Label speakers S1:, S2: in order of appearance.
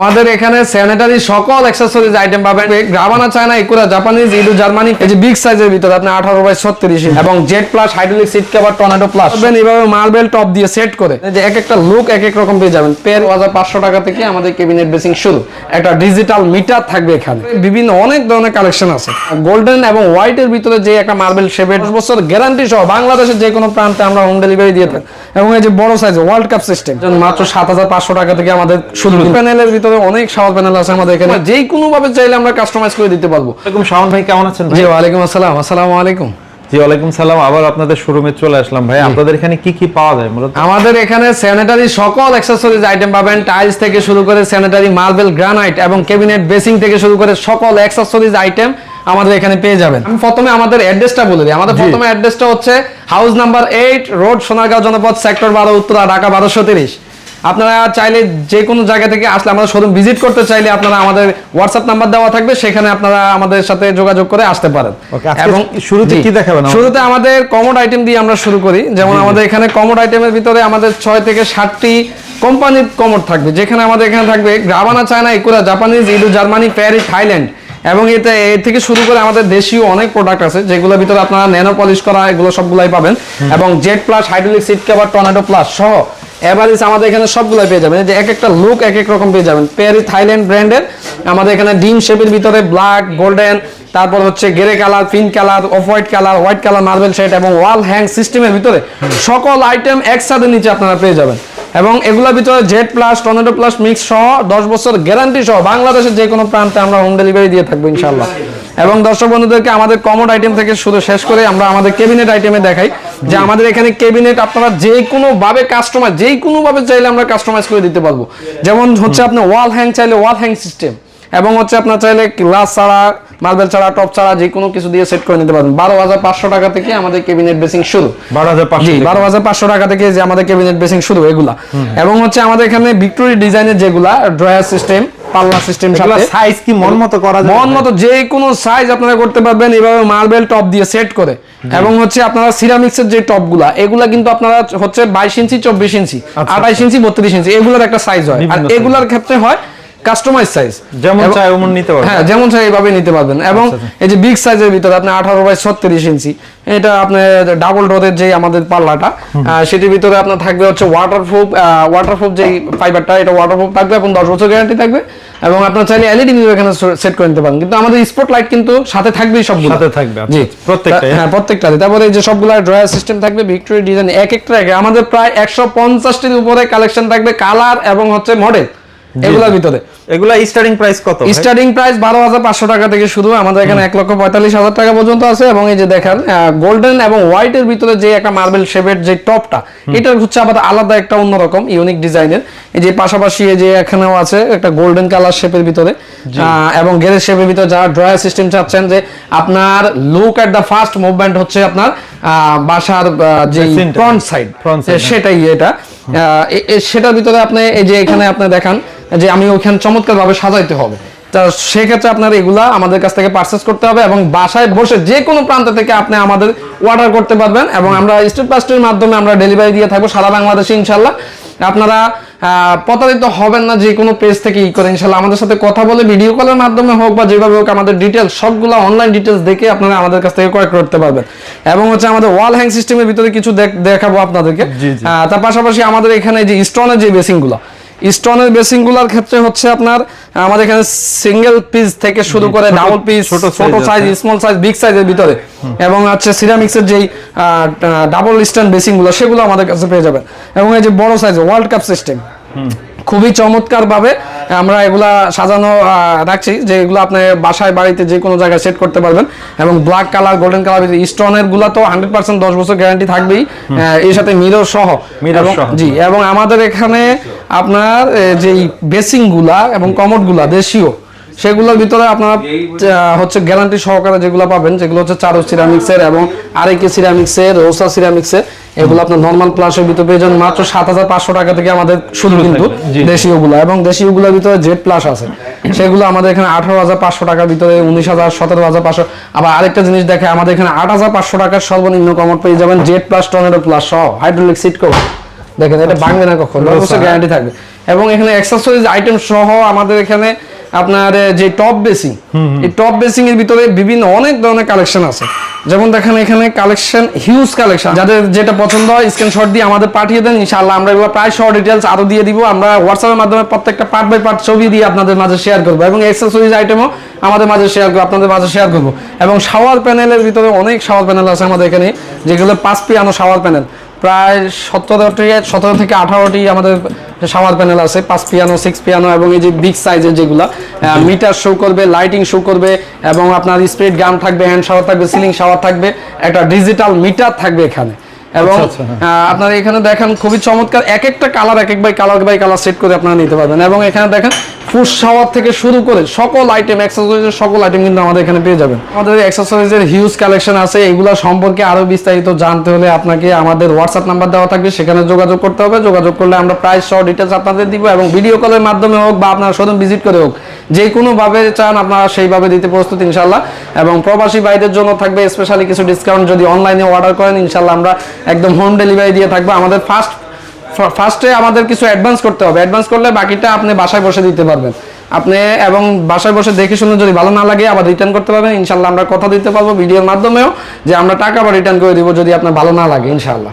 S1: আমাদের এখানে স্যানিটারি সকল অ্যাক্সেসরিজ আইটেম পাবেন। গ্রাবানা চায়না ইকুরা জাপানিজ ইডু জার্মানি এই যে বিগ সাইজের ভিতরে আপনি আঠারো বাই ছত্রিশ এবং Z plus hydraulic seat cover tornado plus পাবেন এইভাবে মার্বেল টপ দিয়ে সেট করে। যে এক একটা লুক এক এক রকম পেয়ে যাবেন। পেয়ার হাজার টাকা থেকে আমাদের কেবিনেট বেসিং শুরু। একটা ডিজিটাল মিটার থাকবে এখানে। বিভিন্ন অনেক ধরনের কালেকশন আছে। গোল্ডেন এবং হোয়াইটের ভিতরে যে একটা মার্বেল শেপের বছর গ্যারান্টি সহ বাংলাদেশের যে কোনো প্রান্তে আমরা হোম ডেলিভারি দিয়ে থাকি। এবং এই যে বড় সাইজ ওয়ার্ল্ড কাপ সিস্টেম মাত্র সাত হাজার পাঁচশো টাকা থেকে আমাদের শুরু। প্যানেলের ভিতরে অনেক শাওয়ার প্যানেল আছে আমাদের এখানে। যে কোনো ভাবে চাইলে আমরা কাস্টমাইজ করে দিতে পারব।
S2: শাওন ভাই কেমন আছেন
S1: জি ওয়ালাইকুম আসসালাম। আসসালামু আলাইকুম।
S2: জি ওয়ালাইকুম সালাম। আবার আপনাদের শোরুমে চলে আসলাম ভাই। আপনাদের এখানে কি কি পাওয়া যায় মূলত?
S1: আমাদের এখানে স্যানিটারি সকল অ্যাক্সেসরিজ আইটেম পাবেন। টাইলস থেকে শুরু করে স্যানিটারি মার্বেল গ্রানাইট এবং ক্যাবিনেট বেসিং থেকে শুরু করে সকল অ্যাক্সেসরিজ আইটেম আমাদের এখানে পেয়ে যাবেন। আমি প্রথমে আমাদের অ্যাড্রেসটা বলে দিই। আমাদের প্রথমে অ্যাড্রেসটা হচ্ছে house number eight road Sonargaon Janapath sector বারো উত্তরা ঢাকা বারোশো তিরিশ। আপনারা চাইলে যে কোনো জায়গা থেকে আসলে আমাদের শোরুম ভিজিট করতে চাইলে আপনারা আমাদের হোয়াটসঅ্যাপ নাম্বার দেওয়া থাকবে সেখানে আপনারা আমাদের সাথে যোগাযোগ করে আসতে পারেন।
S2: এবং শুরুতে কি দেখাবেন
S1: শুরুতে আমাদের কমোড আইটেম দিয়ে আমরা শুরু করি। যেমন আমাদের এখানে কমোড আইটেমের ভিতরে আমাদের ছয় থেকে ষাটটি কোম্পানির কমোড থাকবে। যেখানে আমাদের এখানে থাকবে গ্রাবানা চায়না ইকুরা জাপানিজ ইডু জার্মানি প্যারিস থাইল্যান্ড এবং এতে এ থেকে শুরু করে আমাদের দেশীয় অনেক প্রোডাক্ট আছে যেগুলোর ভিতরে আপনারা ন্যানো পলিশ করা এগুলো সবগুলাই পাবেন। এবং Z plus hydraulic seat cover tornado plus সহ এভারেজ আমাদের এখানে সবগুলাই পেয়ে যাবেন। এই যে এক একটা লুক এক এক রকম পেয়ে যাবেন। প্যারি থাইল্যান্ড ব্র্যান্ডের আমাদের এখানে ডিম শেপের ভিতরে ব্ল্যাক গোল্ডেন তারপর হচ্ছে grey colour pink colour off white colour white colour marble shade এবং ওয়াল হ্যাং সিস্টেমের ভিতরে সকল আইটেম একসাথে নিচে আপনারা পেয়ে যাবেন। এবং এগুলোর ভিতরে Z plus tornado plus mix সহ দশ বছর গ্যারান্টি সহ বাংলাদেশের যে কোনো প্রান্তে আমরা হোম ডেলিভারি দিয়ে থাকব ইনশাল্লাহ এবং দর্শক বন্ধুদেরকে আমাদের কমোড আইটেম থেকে শুরু শেষ করে আমরা আমাদের কেবিনেট আইটেমে দেখাই যে আমাদের এখানে কেবিনেট আপনারা যে কোনো ভাবে কাস্টমাইজ যে কোনো ভাবে চাইলে আমরা কাস্টমাইজ করে দিতে পারব। যেমন হচ্ছে আপনি ওয়াল হ্যাং চাইলে ওয়াল হ্যাং সিস্টেম এবং হচ্ছে আপনার চাইলে গ্লাস ছাড়া মার্বেল ছাড়া টপ ছাড়া যে কোনো কিছু দিয়ে সেট করে নিতে পারবেন। বারো হাজার পাঁচশো টাকা থেকে আমাদের কেবিনেট বেসিং শুরু।
S2: বারো হাজার পাঁচশো
S1: বারো হাজার পাঁচশো টাকা থেকে যে আমাদের ক্যাবিনেট বেসিং শুরু এগুলা। এবং হচ্ছে আমাদের এখানে ভিক্টোরি ডিজাইনের যেগুলা ড্রয়ার সিস্টেম পাল্লা সিস্টেম সাথে।
S2: সাইজ কি মন মতো করা যায়?
S1: মন মতো যে কোনো সাইজ আপনারা করতে পারবেন এভাবে মার্বেল টপ দিয়ে সেট করে। এবং হচ্ছে আপনারা সিরামিক্সের যে টপগুলা এগুলা কিন্তু আপনারা হচ্ছে বাইশ ইঞ্চি চব্বিশ ইঞ্চি
S2: আচ্ছা।
S1: আঠাইশ ইঞ্চি বত্রিশ ইঞ্চি এগুলার একটা সাইজ হয়। আর এগুলার ক্ষেত্রে হয় কাস্টমাইজ সাইজ
S2: যেমন চাই ওমন নিতে পারবেন।
S1: হ্যাঁ যেমন চাই এইভাবে নিতে পারবেন। এবং
S2: আচ্ছা,
S1: এই যে বিগ সাইজের ভিতরে আপনি আঠারো বাই ছত্রিশ ইঞ্চি এটা আপনার ডাবল ডোরের যে আমাদের পাল্লাটা সেটির ভিতরে আপনার থাকবে হচ্ছে ওয়াটারপ্রুফ ওয়াটারপ্রুফ যেই ফাইবারটা এটা ওয়াটারপ্রুফ থাকবে এবং দশ বছর গ্যারান্টি থাকবে। এবং আপনার চাইলে এলইডি এখানে সেট করে নিতে পারেন। কিন্তু আমাদের স্পট লাইট কিন্তু সাথে থাকবেই সবগুলো।
S2: সাথে থাকবে, আচ্ছা,
S1: জি।
S2: আচ্ছা, প্রত্যেকটাই,
S1: হ্যাঁ। প্রত্যেকটা তারপরে এই যে সবগুলা ড্রয়ার সিস্টেম থাকবে ভিক্টোরি ডিজাইন এক একটা। আমাদের প্রায় একশো পঞ্চাশটির উপরে কালেকশন থাকবে কালার এবং হচ্ছে মডেল এগুলোর ভিতরে।
S2: এগুলা স্টার্টিং প্রাইস কত
S1: স্টার্টিং প্রাইস বারো হাজার পাঁচশো টাকা থেকে শুরু আমাদের এখানে এক লক্ষ পঁয়তাল্লিশ হাজার টাকা পর্যন্ত আছে। এবং এই যে দেখেন গোল্ডেন এবং হোয়াইটের ভিতরে যে একটা মার্বেল শেপের যে টপটা এটা হচ্ছে আবার আলাদা একটা অন্যরকম ইউনিক ডিজাইনের এই যে পাশাপাশি এই যে এখানেও আছে একটা গোল্ডেন কালার শেপের ভিতরে। এবং গেরের শেপের ভিতরে যারা ড্রয়ার সিস্টেম চাচ্ছেন যে আপনার look at the first movement হচ্ছে আপনার বাসার যে ফ্রন্ট সাইড
S2: Front হ্যাঁ।
S1: সেটাই এটা। সেটার ভিতরে আপনি এই যে এখানে আপনি দেখান যে আমি ওখানে চমৎকার ভাবে সাজাইতে হবে। তা সেক্ষেত্রে আপনার এগুলা আমাদের কাছ থেকে পারচেস করতে হবে এবং বাসায় বসে যে কোনো প্রান্ত থেকে আপনি আমাদের অর্ডার করতে পারবেন এবং আমরা স্টেট পাস্টের মাধ্যমে আমরা ডেলিভারি দিয়ে থাকব সারা বাংলাদেশে ইনশাল্লাহ আপনারা প্রতারিত হবেন না যে কোনো পেজ থেকে ই করে ইনশাল্লাহ আমাদের সাথে কথা বলে ভিডিও কলের মাধ্যমে হোক বা যেভাবে হোক আমাদের ডিটেলস সবগুলো অনলাইন ডিটেলস দেখে আপনারা আমাদের কাছ থেকে ক্রয় করতে পারবেন। এবং হচ্ছে আমাদের ওয়াল হ্যাং সিস্টেমের ভিতরে কিছু দেখ- দেখাবো আপনাদেরকে। তার পাশাপাশি আমাদের এখানে যে স্টোনের যে বেসিংগুলো স্টোনের বেসিংগুলার ক্ষেত্রে হচ্ছে আপনার আমাদের এখানে সিঙ্গেল পিস থেকে শুরু করে ডাবল পিস
S2: ছোট
S1: ছোট সাইজ স্মল সাইজ বিগ সাইজের ভিতরে। এবং হচ্ছে সিরামিক্সের যেই ডাবল স্ট্যান্ড বেসিংগুলো সেগুলো আমাদের কাছে পেয়ে যাবেন। এবং এই যে বড় সাইজ ওয়ার্ল্ড কাপ সিস্টেম খুবই চমৎকার ভাবে আমরা এগুলা সাজানো রাখছি যে এগুলো আপনি বাসায় বাড়িতে যে কোনো জায়গায় সেট করতে পারবেন। এবং ব্ল্যাক কালার গোল্ডেন কালার স্টোনেরগুলা তো হান্ড্রেড পার্সেন্ট দশ বছর গ্যারান্টি থাকবেই এর সাথে মিরর সহ। জি এবং আমাদের এখানে আপনার যেই বেসিংগুলা এবং কমোডগুলা দেশীয় সেগুলোর ভিতরে আপনার হচ্ছে গ্যারান্টি সহকারে যেগুলো পাবেন যেগুলো হচ্ছে চারো সিরামিক্সের এবং আরেকে সিরামিক্সের রোসা সিরামিক্সের এগুলো আপনার নর্মাল প্লাসের ভিতরে পেয়ে যাবেন মাত্র সাত হাজার পাঁচশো টাকা থেকে আমাদের শুরু কিন্তু
S2: জি।
S1: দেশীয়গুলো এবং দেশীয়গুলোর ভিতরে জেড প্লাস আছে। সেগুলো আমাদের এখানে আঠারো হাজার পাঁচশো টাকার ভিতরে উনিশ হাজার সতেরো হাজার পাঁচশো। আবার আরেকটা জিনিস দেখে আমাদের এখানে আট হাজার পাঁচশো টাকার সর্বনিম্ন কমর পেয়ে যাবেন জেড প্লাস টর্নেডো প্লাস সহ হাইড্রোলিক সিট কভার দেখেন এটা ভাঙবে না কখনো অবশ্যই গ্যারান্টি থাকবে। এবং এখানে অ্যাক্সেসরিজ আইটেম সহ আমাদের এখানে আপনার যে টপ বেসিং এই টপ বেসিং এর ভিতরে বিভিন্ন অনেক ধরনের কালেকশন আছে। যেমন দেখেন এখানে কালেকশন হিউজ কালেকশন যাদের যেটা পছন্দ হয় স্ক্রিনশট দিয়ে আমাদের পাঠিয়ে দেন ইনশাআল্লাহ আমরা এগুলো প্রায় সহ ডিটেলস আরও দিয়ে দিব। আমরা হোয়াটসঅ্যাপের মাধ্যমে প্রত্যেকটা পার্ট বাই পার্ট ছবি দিয়ে আপনাদের মাঝে শেয়ার করব। এবং অ্যাক্সেসরিজ আইটেমও আমাদের মাঝে শেয়ার করব আপনাদের মাঝে শেয়ার করব। এবং শাওয়ার প্যানেলের ভিতরে অনেক শাওয়ার প্যানেল আছে আমাদের এখানে যেগুলো পাঁচ পিয়ানো শাওয়ার প্যানেল প্রায় সতেরোটি সতেরো থেকে আঠারোটি আমাদের শাওয়ার প্যানেল আছে পাঁচ পিয়ানো সিক্স পিয়ানো এবং এই যে বিগ সাইজের যেগুলো মিটার শো করবে লাইটিং শো করবে এবং আপনার স্পিড গান থাকবে হ্যান্ড শাওয়ার থাকবে সিলিং শাওয়ার থাকবে একটা ডিজিটাল মিটার থাকবে এখানে। এবং
S2: আচ্ছা, আচ্ছা, হ্যাঁ।
S1: আপনারা এখানে দেখেন খুবই চমৎকার এক একটা কালার এক এক by colour by colour set করে আপনারা নিতে পারবেন। এবং এখানে দেখেন ফুড শাওয়ার থেকে শুরু করে সকল আইটেম অ্যাক্সেসরিজের সকল আইটেম কিন্তু আমাদের এখানে পেয়ে যাবেন। আমাদের অ্যাক্সেসরিজের হিউজ কালেকশন আছে, এগুলো সম্পর্কে আরও বিস্তারিত জানতে হলে আপনাকে আমাদের হোয়াটসঅ্যাপ নাম্বার দেওয়া থাকবে, সেখানে যোগাযোগ করতে হবে। যোগাযোগ করলে আমরা প্রাইস সহ ডিটেলস আপনাদের দিব এবং ভিডিও কলের মাধ্যমে হোক বা আপনার শোরুম ভিজিট করে হোক, যে কোনো ভাবে চান আপনারা সেইভাবে দিতে প্রস্তুত ইনশাল্লাহ এবং প্রবাসী ভাইদের জন্য থাকবে স্পেশালি কিছু ডিসকাউন্ট যদি অনলাইনে অর্ডার করেন ইনশাল্লাহ আমরা একদম হোম ডেলিভারি দিয়ে থাকব। আমাদের ফার্স্ট ফার্স্টে আমাদের কিছু অ্যাডভান্স করতে হবে। অ্যাডভান্স করলে বাকিটা আপনি বাসায় বসে দিতে পারবেন। আপনি এবং বাসায় বসে দেখে শুনে যদি ভালো না লাগে, আবার রিটার্ন করতে পারবেন। ইনশাল্লাহ আমরা কথা দিতে পারব ভিডিওর মাধ্যমেও যে আমরা টাকা আবার রিটার্ন করে দিব যদি আপনার ভালো না লাগে ইনশাল্লাহ